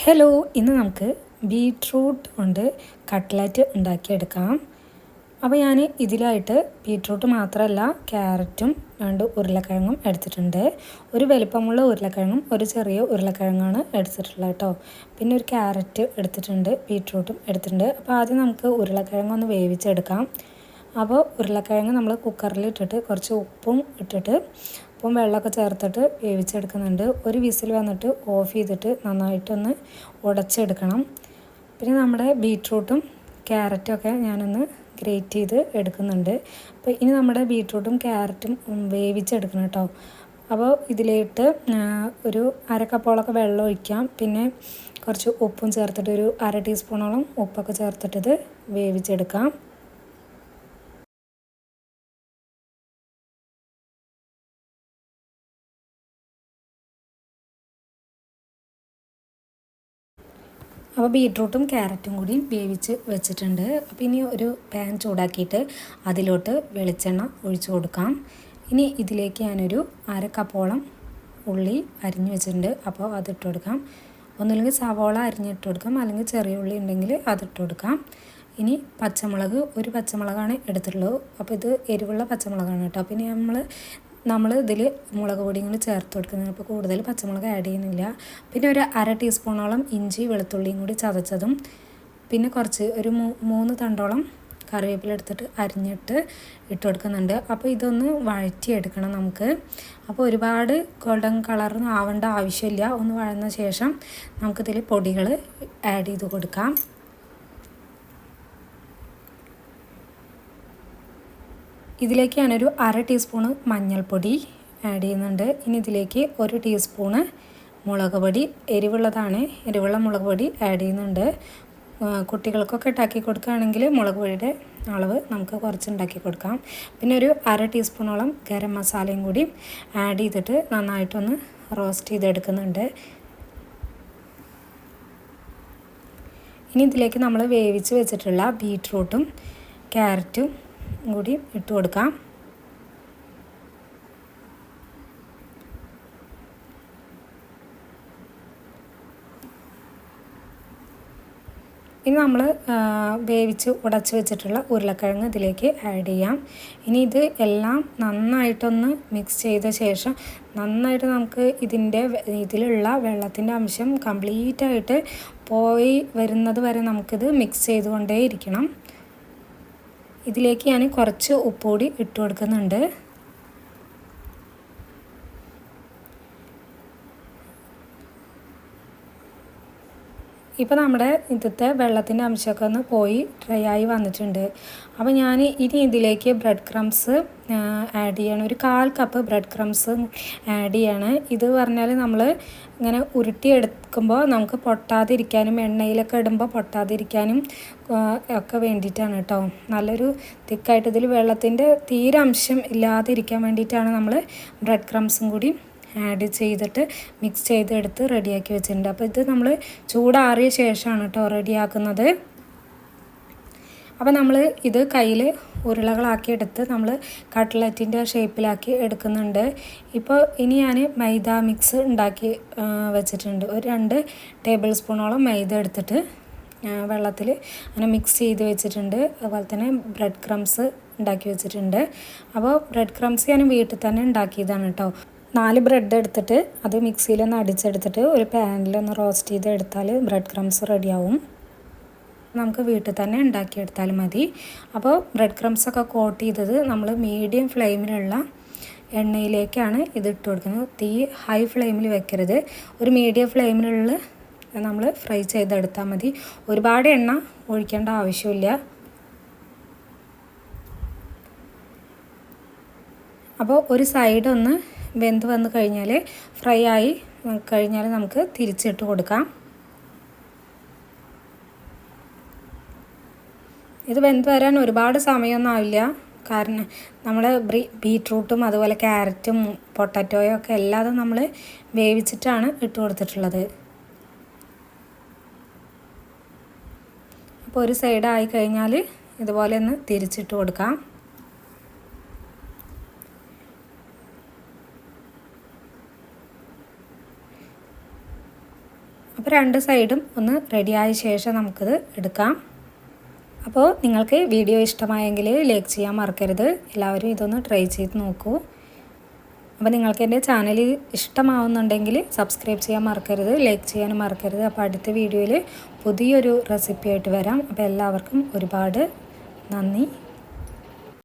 Hello ഇന്ന് നമുക്ക് beetroot കൊണ്ട് കട്ട്ലറ്റ് ഉണ്ടാക്കിയെടുക്കാം. അപ്പോൾ ഞാൻ ഇതിലായിട്ട് ബീട്രൂട്ട് മാത്രമല്ല ക്യാരറ്റും രണ്ട് ഉരുളക്കിഴങ്ങും എടുത്തിട്ടുണ്ട്. ഒരു വലിപ്പമുള്ള ഉരുളക്കിഴങ്ങും ഒരു ചെറിയ ഉരുളക്കിഴങ്ങാണ് എടുത്തിട്ടുള്ളത് കേട്ടോ. പിന്നെ ഒരു ക്യാരറ്റ് എടുത്തിട്ടുണ്ട് ബീട്രൂട്ടും എടുത്തിട്ടുണ്ട്. അപ്പോൾ ആദ്യം നമുക്ക് ഉരുളക്കിഴങ്ങ് ഒന്ന് വേവിച്ചെടുക്കാം. അപ്പോൾ ഉരുളക്കിഴങ്ങ് നമ്മൾ കുക്കറിൽ ഇട്ടിട്ട് കുറച്ച് ഉപ്പും ഇട്ടിട്ട് ഉപ്പും വെള്ളമൊക്കെ ചേർത്തിട്ട് വേവിച്ചെടുക്കുന്നുണ്ട്. ഒരു വിസിൽ വന്നിട്ട് ഓഫ് ചെയ്തിട്ട് നന്നായിട്ടൊന്ന് ഉടച്ചെടുക്കണം. പിന്നെ നമ്മുടെ ബീട്രൂട്ടും ക്യാരറ്റും ഒക്കെ ഞാനൊന്ന് ഗ്രേറ്റ് ചെയ്ത് എടുക്കുന്നുണ്ട്. അപ്പോൾ ഇനി നമ്മുടെ ബീട്രൂട്ടും ക്യാരറ്റും വേവിച്ചെടുക്കണം കേട്ടോ. അപ്പോൾ ഇതിലേക്ക് ഒരു അരക്കപ്പോളൊക്കെ വെള്ളം ഒഴിക്കാം. പിന്നെ കുറച്ച് ഉപ്പും ചേർത്തിട്ട് ഒരു അര ടീസ്പൂണോളം ഉപ്പൊക്കെ ചേർത്തിട്ടിത് വേവിച്ചെടുക്കാം. അപ്പോൾ ബീട്രൂട്ടും ക്യാരറ്റും കൂടി വേവിച്ച് വെച്ചിട്ടുണ്ട്. അപ്പോൾ ഇനി ഒരു പാൻ ചൂടാക്കിയിട്ട് അതിലോട്ട് വെളിച്ചെണ്ണ ഒഴിച്ചു കൊടുക്കാം. ഇനി ഇതിലേക്ക് ഞാനൊരു അര കപ്പോളം ഉള്ളി അരിഞ്ഞു വെച്ചിട്ടുണ്ട്. അപ്പോൾ അതിട്ട് കൊടുക്കാം. ഒന്നുമില്ലെങ്കിൽ സവോള അരിഞ്ഞിട്ട് കൊടുക്കാം. അല്ലെങ്കിൽ ചെറിയ ഉള്ളി ഉണ്ടെങ്കിൽ അതിട്ട് കൊടുക്കാം. ഇനി പച്ചമുളക് ഒരു പച്ചമുളകാണ് എടുത്തിട്ടുള്ളൂ അപ്പോൾ ഇത് എരിവുള്ള പച്ചമുളകാണ് കേട്ടോ. പിന്നെ നമ്മൾ നമ്മൾ ഇതിൽ മുളക് പൊടിയും കൂടി ചേർത്ത് കൊടുക്കുന്നത് അപ്പോൾ കൂടുതൽ പച്ചമുളക് ആഡ് ചെയ്യുന്നില്ല. പിന്നെ ഒരു അര ടീസ്പൂണോളം ഇഞ്ചി വെളുത്തുള്ളിയും കൂടി ചതച്ചതും പിന്നെ കുറച്ച് ഒരു മൂന്ന് തണ്ടോളം കറിവേപ്പില എടുത്തിട്ട് അരിഞ്ഞിട്ട് ഇട്ട് കൊടുക്കുന്നുണ്ട്. അപ്പോൾ ഇതൊന്ന് വഴറ്റിയെടുക്കണം നമുക്ക്. അപ്പോൾ ഒരുപാട് ഗോൾഡൻ കളർ ആവേണ്ട ആവശ്യമില്ല. ഒന്ന് വഴന്ന ശേഷം നമുക്കിതിൽ പൊടികൾ ആഡ് ചെയ്ത് കൊടുക്കാം. ഇതിലേക്ക് ഒരു അര ടീസ്പൂണ് മഞ്ഞൾപ്പൊടി ആഡ് ചെയ്യുന്നുണ്ട്. ഇനി ഇതിലേക്ക് ഒരു ടീസ്പൂണ് മുളക് പൊടി എരിവുള്ളതാണ്. എരിവുള്ള മുളക് പൊടി ആഡ് ചെയ്യുന്നുണ്ട്. കുട്ടികൾക്കൊക്കെ ഉണ്ടാക്കി കൊടുക്കുകയാണെങ്കിൽ മുളക് പൊടിയുടെ അളവ് നമുക്ക് കുറച്ച് ഉണ്ടാക്കി കൊടുക്കാം. പിന്നെ ഒരു അര ടീസ്പൂണോളം ഗരം മസാലയും കൂടി ആഡ് ചെയ്തിട്ട് നന്നായിട്ടൊന്ന് റോസ്റ്റ് ചെയ്തെടുക്കുന്നുണ്ട്. ഇനി ഇതിലേക്ക് നമ്മൾ വേവിച്ച് വെച്ചിട്ടുള്ള ബീട്രൂട്ടും ക്യാരറ്റും കൂടി ഇട്ട് കൊടുക്കാം. ഇനി നമ്മൾ വേവിച്ച് ഉടച്ച് വെച്ചിട്ടുള്ള ഉരുളക്കിഴങ്ങ് ഇതിലേക്ക് ആഡ് ചെയ്യാം. ഇനി ഇത് എല്ലാം നന്നായിട്ടൊന്ന് മിക്സ് ചെയ്ത ശേഷം നന്നായിട്ട് നമുക്ക് ഇതിന്റെ ഇതിലുള്ള വെള്ളത്തിന്റെ അംശം കംപ്ലീറ്റ് ആയിട്ട് പോയി വരുന്നത് വരെ നമുക്കിത് മിക്സ് ചെയ്തുകൊണ്ടേ ഇരിക്കണം ഇതിലേക്ക് ഞാൻ കുറച്ച് ഉപ്പുപൊടി ഇട്ട് കൊടുക്കുന്നുണ്ട് ഇപ്പോൾ നമ്മുടെ ഇതിലത്തെ വെള്ളത്തിന്റെ അംശമൊക്കെ ഒന്ന് പോയി ഡ്രൈ ആയി വന്നിട്ടുണ്ട്. അപ്പോൾ ഞാൻ ഇനി ഇതിലേക്ക് ബ്രെഡ് ക്രംസ് ആഡ് ചെയ്യണം. ഒരു കാൽ കപ്പ് ബ്രെഡ് ക്രംസ് ആഡ് ചെയ്യണം. ഇത് പറഞ്ഞാൽ നമ്മൾ ഇങ്ങനെ ഉരുട്ടി എടുക്കുമ്പോൾ നമുക്ക് പൊട്ടാതിരിക്കാനും എണ്ണയിലൊക്കെ ഇടുമ്പോൾ പൊട്ടാതിരിക്കാനും ഒക്കെ വേണ്ടിയിട്ടാണ് കേട്ടോ. നല്ലൊരു തിക്കായിട്ട് ഇതിൽ വെള്ളത്തിന്റെ തീരെ അംശം ഇല്ലാതിരിക്കാൻ വേണ്ടിയിട്ടാണ് നമ്മൾ ബ്രെഡ് ക്രംസും കൂടി ആഡ് ചെയ്തിട്ട് മിക്സ് ചെയ്തെടുത്ത് റെഡിയാക്കി വെച്ചിട്ടുണ്ട്. അപ്പോൾ ഇത് നമ്മൾ ചൂടാറിയ ശേഷമാണ് കേട്ടോ റെഡിയാക്കുന്നത് അപ്പോൾ നമ്മൾ ഇത് കയ്യിൽ ഉരുളകളാക്കി എടുത്ത് നമ്മൾ കട്ട്ലറ്റിന്റെ ഷേപ്പിലാക്കി എടുക്കുന്നുണ്ട്. ഇപ്പോൾ ഇനി ഞാൻ മൈദ മിക്സ് ഉണ്ടാക്കി വെച്ചിട്ടുണ്ട്. ഒരു രണ്ട് ടേബിൾ സ്പൂണോളം മൈദ എടുത്തിട്ട് വെള്ളത്തിൽ അങ്ങനെ മിക്സ് ചെയ്ത് വെച്ചിട്ടുണ്ട്. അതുപോലെ തന്നെ ബ്രെഡ് ക്രംസ് ഉണ്ടാക്കി വെച്ചിട്ടുണ്ട്. അപ്പോൾ ബ്രെഡ് ക്രംസ് ഞാൻ വീട്ടിൽ തന്നെ ഉണ്ടാക്കിയതാണ് കേട്ടോ നാല് ബ്രെഡ് എടുത്തിട്ട് അത് മിക്സിയിലൊന്ന് അടിച്ചെടുത്തിട്ട് ഒരു പാനിലൊന്ന് റോസ്റ്റ് ചെയ്ത് എടുത്താൽ ബ്രെഡ് ക്രംസ് റെഡിയാവും നമുക്ക് വീട്ടിൽ തന്നെ ഉണ്ടാക്കിയെടുത്താൽ മതി. അപ്പോൾ ബ്രെഡ് ക്രംസ് ഒക്കെ കോട്ട് ചെയ്തത് നമ്മൾ മീഡിയം ഫ്ലെയിമിലുള്ള എണ്ണയിലേക്കാണ് ഇത് ഇട്ട് കൊടുക്കുന്നത്. തീ ഹൈ ഫ്ലെയിമിൽ വെക്കരുത്. ഒരു മീഡിയം ഫ്ലെയിമിലുള്ള നമ്മൾ ഫ്രൈ ചെയ്തെടുത്താൽ മതി. ഒരുപാട് എണ്ണ ഒഴിക്കേണ്ട ആവശ്യമില്ല. അപ്പോൾ ഒരു സൈഡ് ഒന്ന് വെന്ത് വന്ന് കഴിഞ്ഞാൽ ഫ്രൈ ആയി കഴിഞ്ഞാൽ നമുക്ക് തിരിച്ചിട്ട് കൊടുക്കാം. ഇത് വെന്ത് വരാൻ ഒരുപാട് സമയമൊന്നും ആവില്ല. കാരണം നമ്മൾ ബീട്രൂട്ടും അതുപോലെ ക്യാരറ്റും പൊട്ടറ്റോയും ഒക്കെ എല്ലാതും നമ്മൾ വേവിച്ചിട്ടാണ് ഇട്ട് കൊടുത്തിട്ടുള്ളത്. അപ്പോൾ ഒരു സൈഡായി കഴിഞ്ഞാൽ ഇതുപോലെ ഒന്ന് തിരിച്ചിട്ട് കൊടുക്കാം. അപ്പോൾ രണ്ട് സൈഡും ഒന്ന് റെഡിയായ ശേഷം നമുക്കിത് എടുക്കാം. അപ്പോൾ നിങ്ങൾക്ക് വീഡിയോ ഇഷ്ടമായെങ്കിൽ ലൈക്ക് ചെയ്യാൻ മറക്കരുത്. എല്ലാവരും ഇതൊന്ന് ട്രൈ ചെയ്ത് നോക്കൂ. അപ്പോൾ നിങ്ങൾക്ക് എന്റെ ചാനൽ ഇഷ്ടമാവുന്നുണ്ടെങ്കിൽ സബ്സ്ക്രൈബ് ചെയ്യാൻ മറക്കരുത് ലൈക്ക് ചെയ്യാനും മറക്കരുത്. അപ്പോൾ അടുത്ത വീഡിയോയിൽ പുതിയൊരു റെസിപ്പിയായിട്ട് വരാം. അപ്പോൾ എല്ലാവർക്കും ഒരുപാട് നന്ദി.